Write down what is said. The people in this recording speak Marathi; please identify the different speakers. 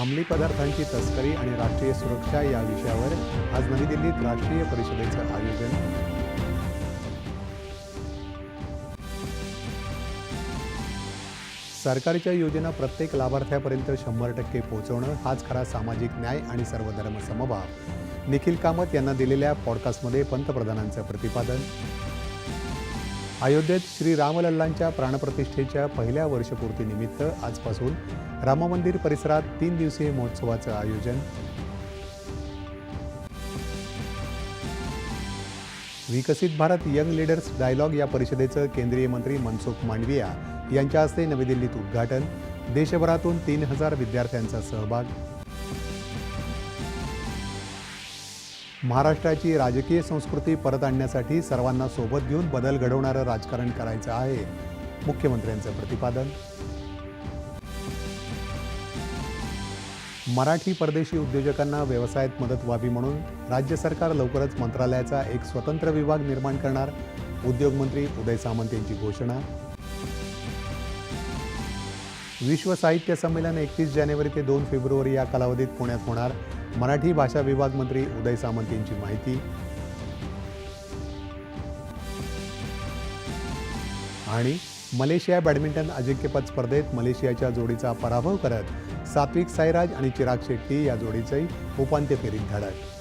Speaker 1: अंमली पदार्थांची तस्करी आणि राष्ट्रीय सुरक्षा या विषयावर आज नवी दिल्लीत राष्ट्रीय परिषदेचं आयोजन. सरकारच्या योजना प्रत्येक लाभार्थ्यापर्यंत शंभर टक्के पोहोचवणं हाच खरा सामाजिक न्याय आणि सर्वधर्म समभाव. निखिल कामत यांना दिलेल्या पॉडकास्टमध्ये पंतप्रधानांचं प्रतिपादन. अयोध्येत श्री रामलल्लांच्या प्राणप्रतिष्ठेच्या पहिल्या वर्षपूर्तीनिमित्त आजपासून राममंदिर परिसरात तीन दिवसीय महोत्सवाचं आयोजन. विकसित भारत यंग लीडर्स डायलॉग या परिषदेचं केंद्रीय मंत्री मनसुख मांडविया यांच्या हस्ते नवी दिल्लीत उद्घाटन. देशभरातून तीन हजार विद्यार्थ्यांचा सहभाग. महाराष्ट्राची राजकीय संस्कृती परत आणण्यासाठी सर्वांना सोबत घेऊन बदल घडवणारं राजकारण करायचं आहे. मुख्यमंत्र्यांचं प्रतिपादन. मराठी परदेशी उद्योजकांना व्यवसायात मदत व्हावी म्हणून राज्य सरकार लवकरच मंत्रालयाचा एक स्वतंत्र विभाग निर्माण करणार उद्योगमंत्री उदय सामंत यांची घोषणा. विश्व साहित्य संमेलन एकतीस जानेवारी ते दोन फेब्रुवारी या कालावधीत पुण्यात होणार. मराठी भाषा विभाग मंत्री उदय सामंत यांची माहिती. आणि मलेशिया बॅडमिंटन अजिंक्यपद स्पर्धेत मलेशियाच्या जोडीचा पराभव करत सात्विक साईराज आणि चिराग शेट्टी या जोडीचंही उपांत्य फेरीत धडक